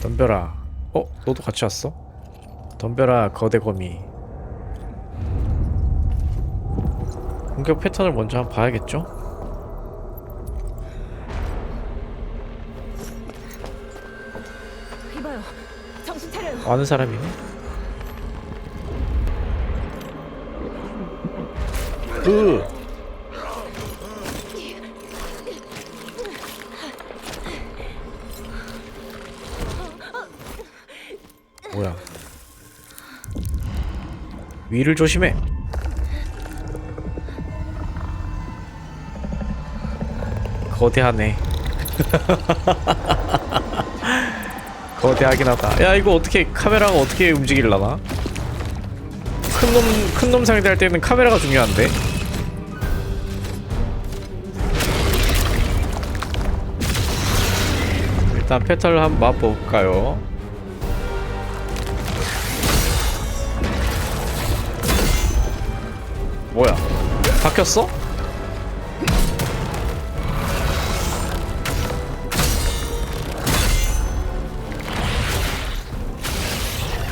덤벼라. 어? 너도 같이 왔어? 덤벼라 거대 거미. 공격 패턴을 먼저 한번 봐야겠죠? 이봐요. 정신 차려요. 아는 사람이네. 으. 위를 조심해. 거대하네. 거대하긴 하다. 야 이거 어떻게 카메라가 어떻게 움직일라나? 큰놈 큰놈 상대할 때는 카메라가 중요한데. 일단 패턴을 한번 맛볼까요? 뭐야? 바뀌었어?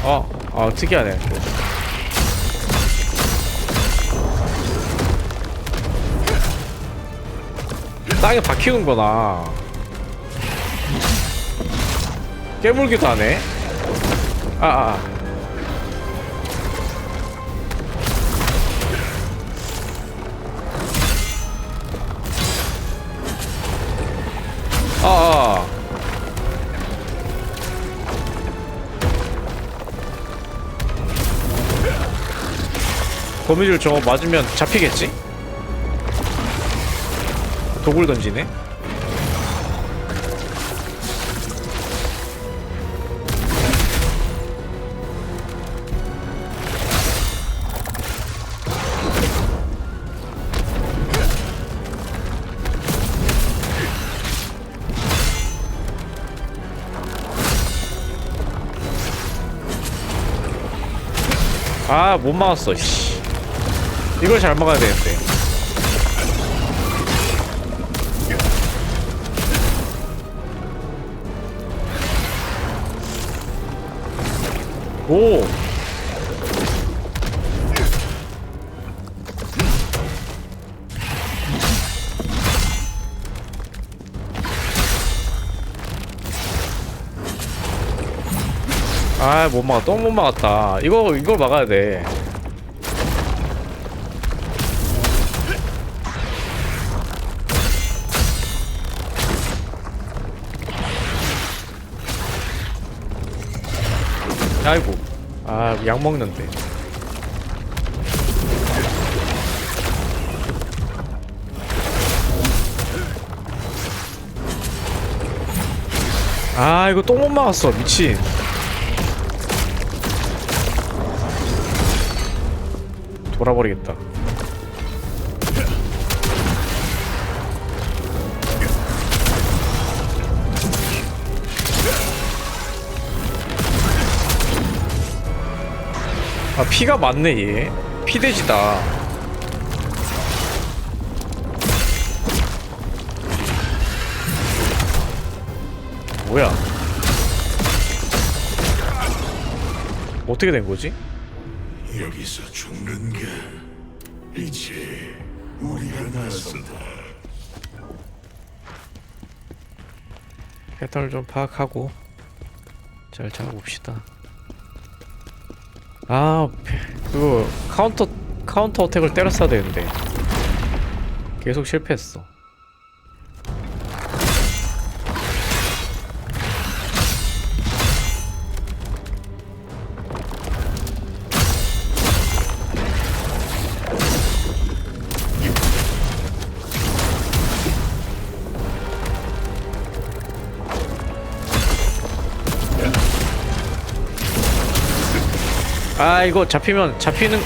어, 아 특이하네. 땅에 박히는구나. 깨물기도 하네. 아, 아. 아, 거미줄 저거 맞으면 잡히겠지? 독을 던지네? 아, 못 막았어, 씨. 이걸 잘 막아야 되는데. 오! 아, 못 막아. 또못 막았다. 이거, 이걸 막아야 돼. 아, 약 먹는데. 아, 이거 또 못 막았어. 미친. 돌아버리겠다. 아 피가 많네 얘 피돼지다 뭐야 어떻게 된 거지? 여기서 죽는 게 이제 우리가 나선다. 패턴을 좀 파악하고 잘 잡아봅시다 아 패- 그거 카운터 카운터 어택을 때렸어야 되는데. 계속 실패했어 아 이거 잡히면 잡히는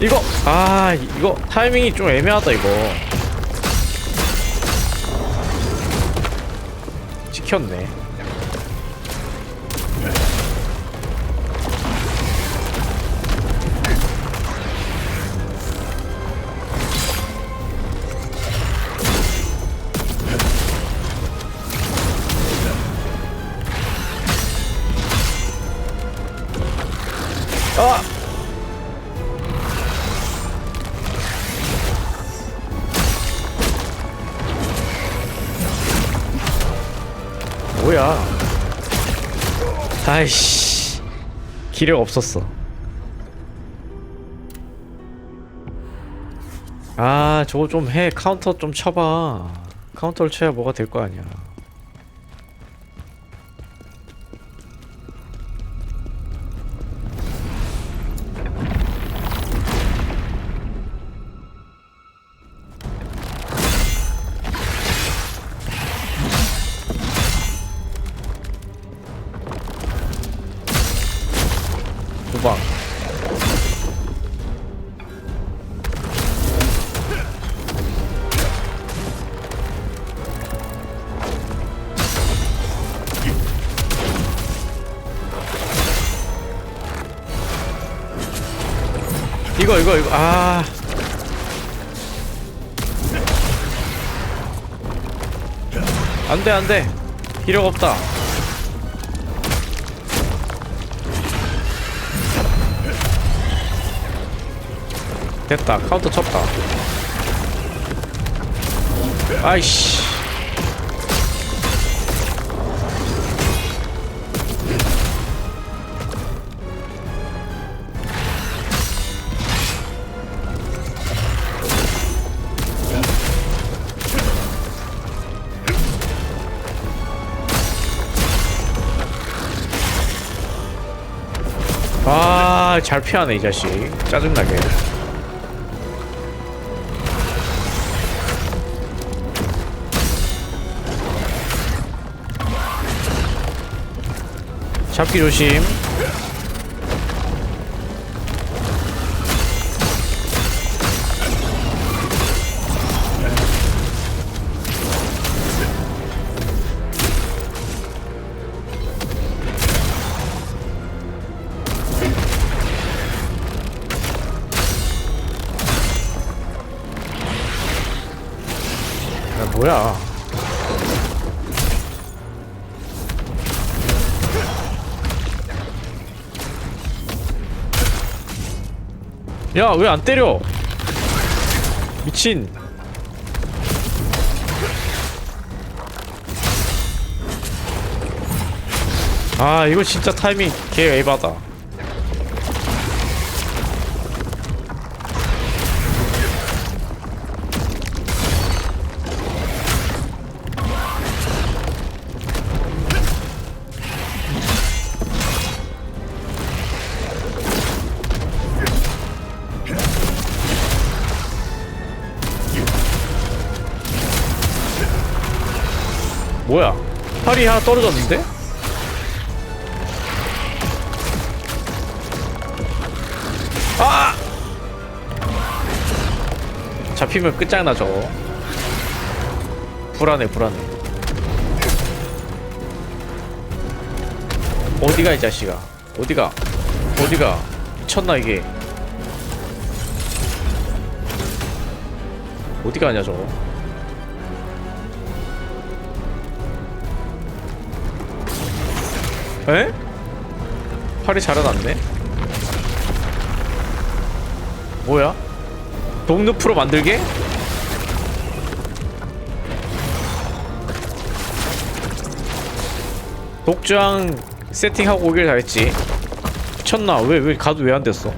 이거 아 이거 타이밍이 좀 애매하다 이거. 찍혔네 아이씨. 기력 없었어. 아 저거 좀 해. 카운터 좀 쳐봐. 카운터를 쳐야 뭐가 될 거 아니야 이거 이거 이거. 아. 안돼 안돼. 기력 없다. 됐다. 카운터 쳤다. 아이씨 잘 피하네, 이 자식. 짜증나게. 잡기 조심. 야, 왜 안 때려? 미친. 아, 이거 진짜 타이밍 개 에바다. 뭐야? 팔이 하나 떨어졌는데? 아! 잡히면 끝장나 저거. 불안해 불안해. 어디가 이 자식아? 어디가? 어디가? 미쳤나 이게? 어디 가냐 저거? 에? 팔이 자라났네? 뭐야? 독늪으로 만들게? 독장 세팅하고 오길 잘했지 미쳤나? 왜, 왜 가도 왜 안 됐어?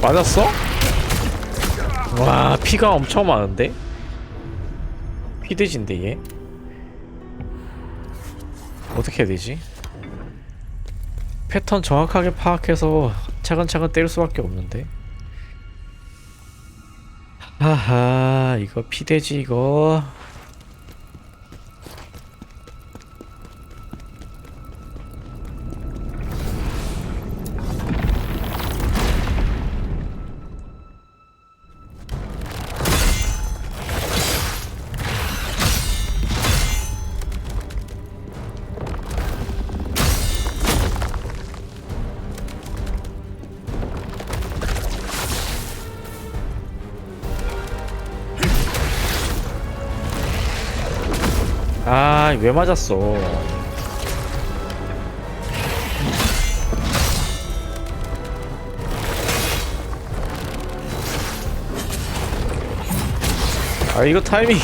맞았어? 와 피가 엄청 많은데? 피돼지인데 얘? 어떻게 해야 되지? 패턴 정확하게 파악해서 차근차근 때릴 수밖에 없는데 하하 이거 피돼지 이거 아, 왜 맞았어? 아, 이거 타이밍.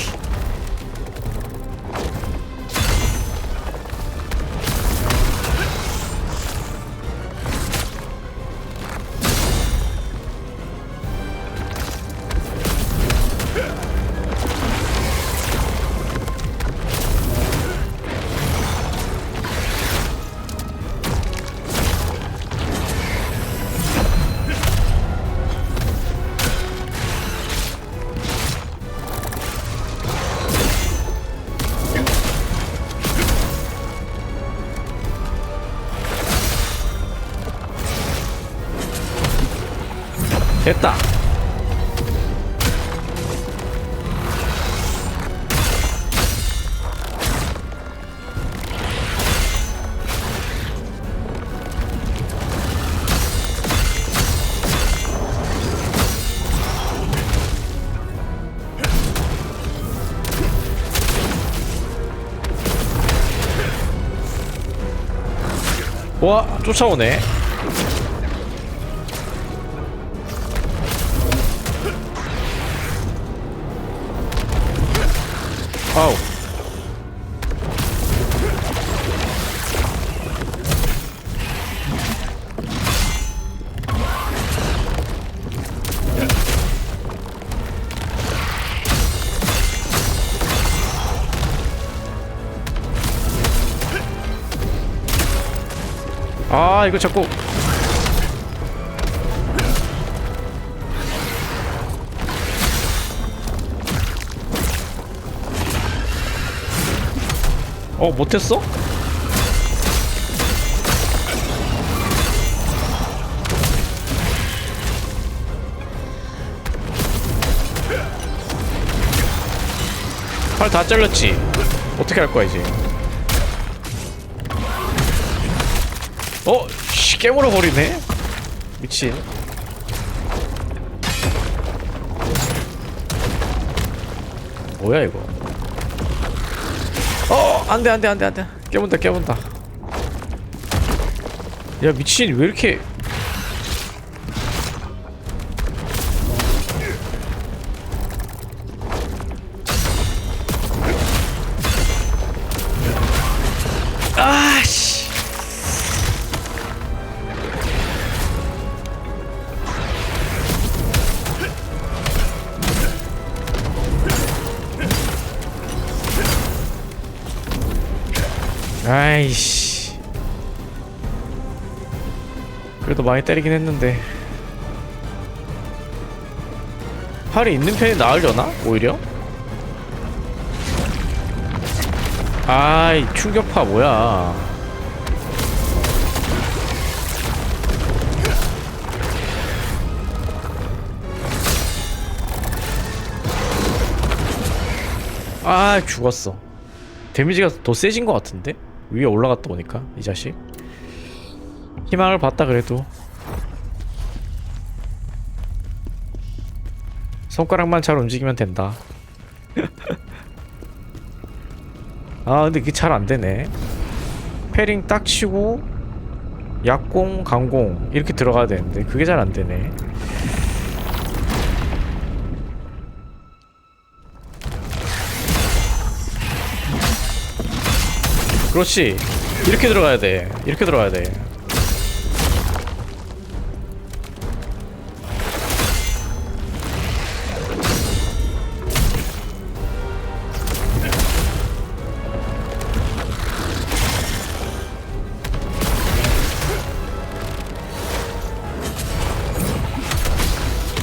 쫓아오네. 아우. 아, 이거 자꾸 어, 못했어? 팔 다 잘렸지? 어떻게 할 거야, 이제? 어? 씨, 깨물어 버리네? 미친. 뭐야, 이거? 어, 안 돼, 안 돼, 안 돼, 안 돼. 깨문다, 깨문다. 야, 미친, 왜 이렇게. 아이씨. 그래도 많이 때리긴 했는데. 팔이 있는 편이 나으려나? 오히려? 아이, 충격파 뭐야. 아, 죽었어. 데미지가 더 세진 것 같은데? 위에 올라갔다 보니까 이 자식. 희망을 봤다 그래도. 손가락만 잘 움직이면 된다. 아 근데 그게 잘 안되네. 패링 딱 치고 약공 강공 이렇게 들어가야 되는데 그게 잘 안되네 그렇지. 이렇게 들어가야 돼. 이렇게 들어가야 돼.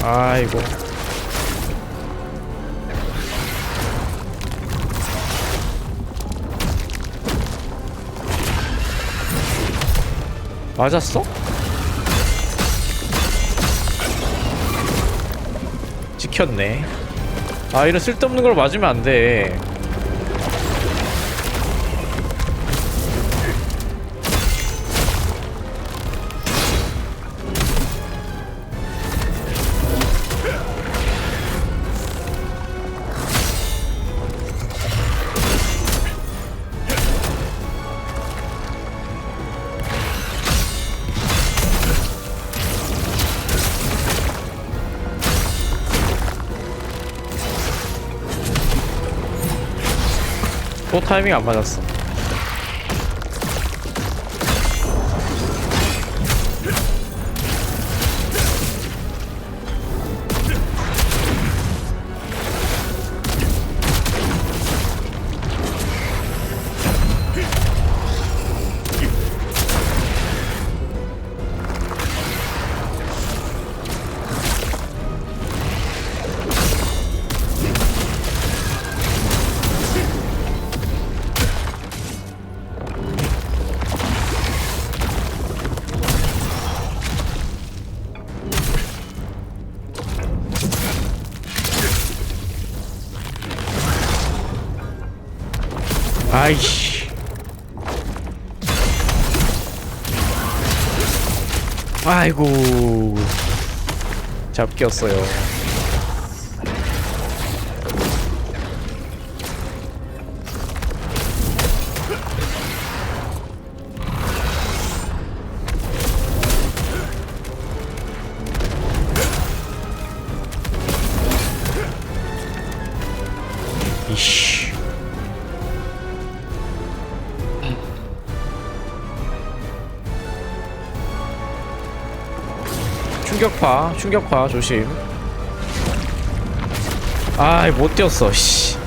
아이고 맞았어? 찍혔네 아 이런 쓸데없는 걸 맞으면 안돼 타이밍 안 맞았어. 아이고. 잡기였어요. 충격파, 충격파 조심. 아이 못 뛰었어. 씨.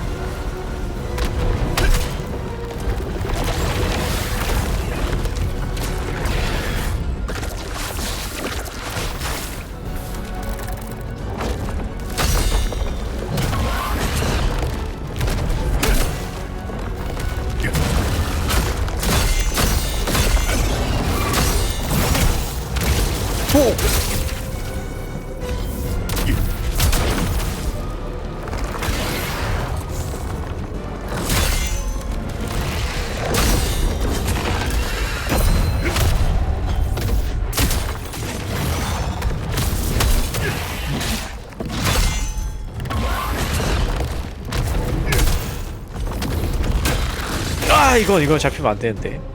오! 이거 이거 잡히면 안 되는데.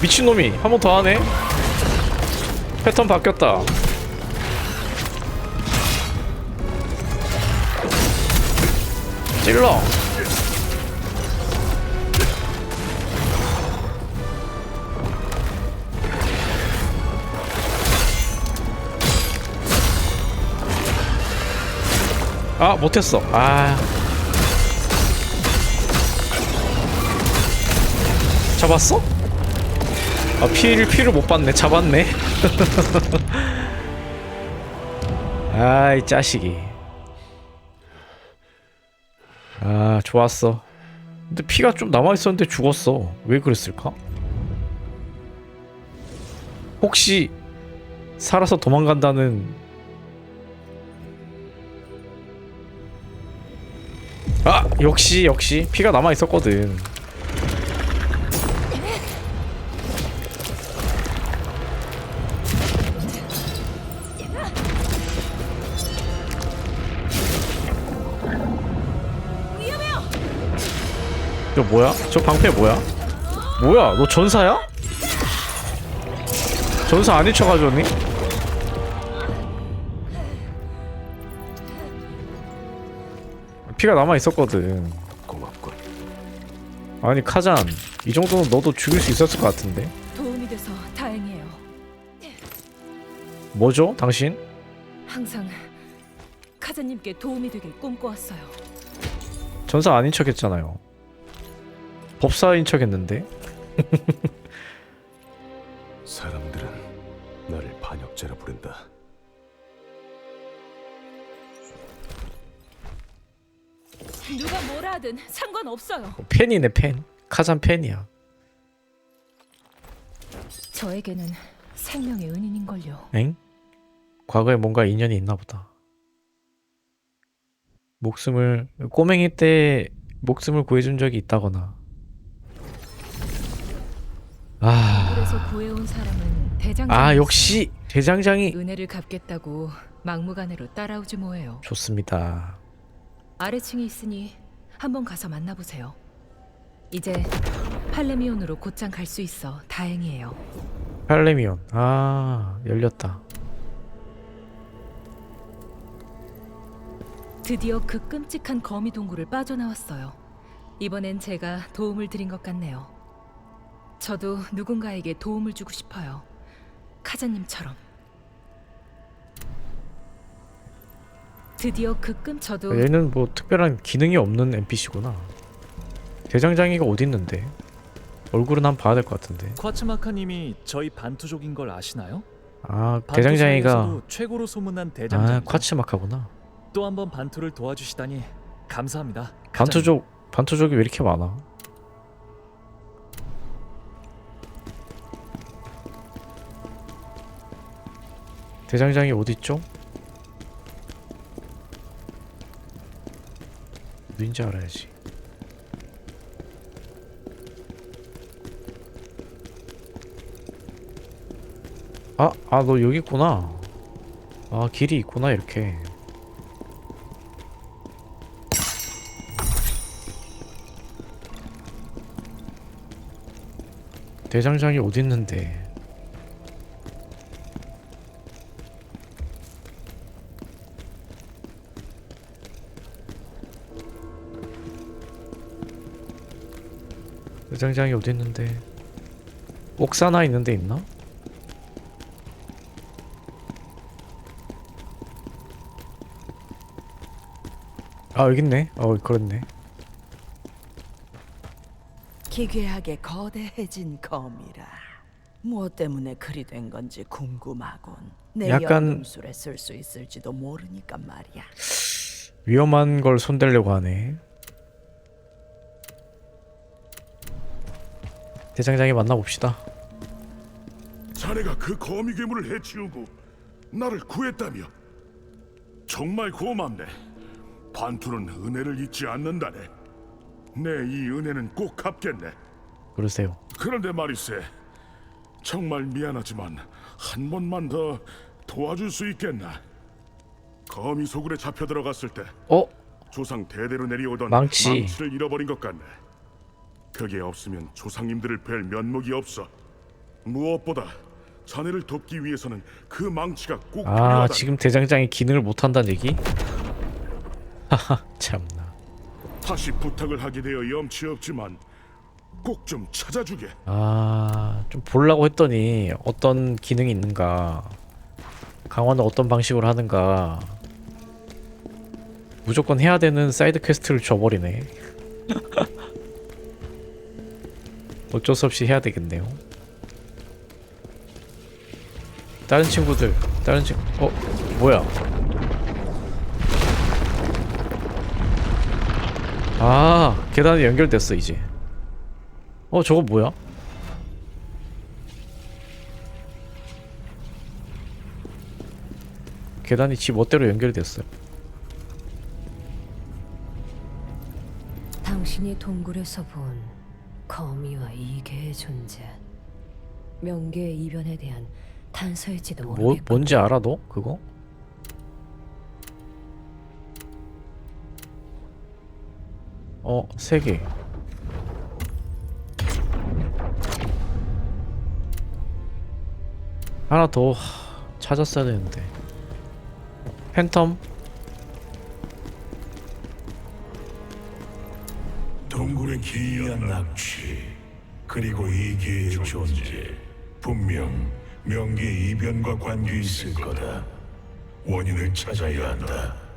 미친놈이. 한 번 더 하네. 패턴 바뀌었다. 찔러. 아 못했어 아 잡았어? 아 피를 피를 못 봤네. 잡았네. 아이 짜식이. 아 좋았어. 근데 피가 좀 남아있었는데 죽었어. 왜 그랬을까? 혹시 살아서 도망간다는 아 역시 역시 피가 남아 있었거든. 저 뭐야? 저 방패 뭐야? 뭐야? 너 전사야? 전사 아닌 척 하죠니? 피가 남아 있었거든. 고맙군. 아니 카잔 이 정도는 너도 죽일 수 있었을 것 같은데. 도움이 돼서 다행이에요. 뭐죠, 당신? 항상 카자님께 도움이 되길 꿈꿔왔어요. 전사 아닌 척했잖아요. 법사인 척했는데. 사람들은 나를 반역죄라 부른다. 누가 뭐라 하든 상관없어요. 어, 팬이네 팬 카잔 팬이야 저에게는 생명의 은인인걸요. 엥? 과거에 뭔가 인연이 있나 보다 목숨을 꼬맹이 때 목숨을 구해준 적이 있다거나 아. 아 역시 대장장이 은혜를 갚겠다고 막무가내로 따라오지 뭐해요. 좋습니다 아래층에 있으니 한번 가서 만나보세요. 이제 팔레미온으로 곧장 갈 수 있어 다행이에요. 팔레미온 아 열렸다 드디어 그 끔찍한 거미 동굴을 빠져나왔어요. 이번엔 제가 도움을 드린 것 같네요. 저도 누군가에게 도움을 주고 싶어요. 카자님처럼. 드디어 그 끔 저도 얘는 뭐 특별한 기능이 없는 NPC구나 대장장이가 어디 있는데 얼굴은 한 번 봐야 될 것 같은데 쿼츠마카님이 저희 반투족인 걸 아시나요? 아 대장장이가 최고로 소문난 대장장. 아 쿼츠마카구나 또한번 반투를 도와주시다니 감사합니다. 반투족 반투족이 왜 이렇게 많아 대장장이 어디 있죠? 어딘지 알아야지 아, 아, 너 여기 있구나. 아, 길이 있구나, 이렇게. 대장장이 어디 있는데? 대장장이 어디 있는데? 옥사나 있는 데 있나? 아 여기 있네. 어 그렇네. 기괴하게 거대해진 검이라. 무엇 때문에 그리 된 건지 궁금하군. 내 약간- 연금술에 쓸 수 있을지도 모르니까 말이야. 위험한 걸 손대려고 하네. 대장장이 만나봅시다. 자네가 그 거미 괴물을 해치우고 나를 구했다며 정말 고맙네. 반투는 은혜를 잊지 않는다네. 내 이 은혜는 꼭 갚겠네. 그러세요. 그런데 말이세, 정말 미안하지만 한 번만 더 도와줄 수 있겠나? 거미 소굴에 잡혀 들어갔을 때 어? 조상 대대로 내려오던 망치. 망치를 잃어버린 것 같네. 그게 없으면 조상님들을 뵐 면목이 없어. 무엇보다 자네를 돕기 위해서는 그 망치가 꼭 아 필요하다. 지금 대장장이 기능을 못한다는 얘기? 하하 참나. 다시 부탁을 하게 되어 염치 없지만 꼭 좀 찾아주게. 아좀 보려고 했더니 어떤 기능이 있는가 강화는 어떤 방식으로 하는가 무조건 해야 되는 사이드 퀘스트를 줘버리네 어쩔 수 없이 해야 되겠네요. 다른 친구들 다른 친구 어 뭐야? 아 계단이 연결됐어 이제. 어 저거 뭐야? 계단이 지 멋대로 연결됐어요. 당신이 동굴에서 본 거미와 이계의 존재 명계의 이변에 대한 단서일지도 뭐 모르겠고 뭔지 알아 너 그거? 어, 세 개. 하나 더 하, 찾았어야 되는데. 팬텀? 기이한 납치 그리고 이계의 존재 분명 명계 이변과 관계 있을 거다. 원인을 찾아야 한다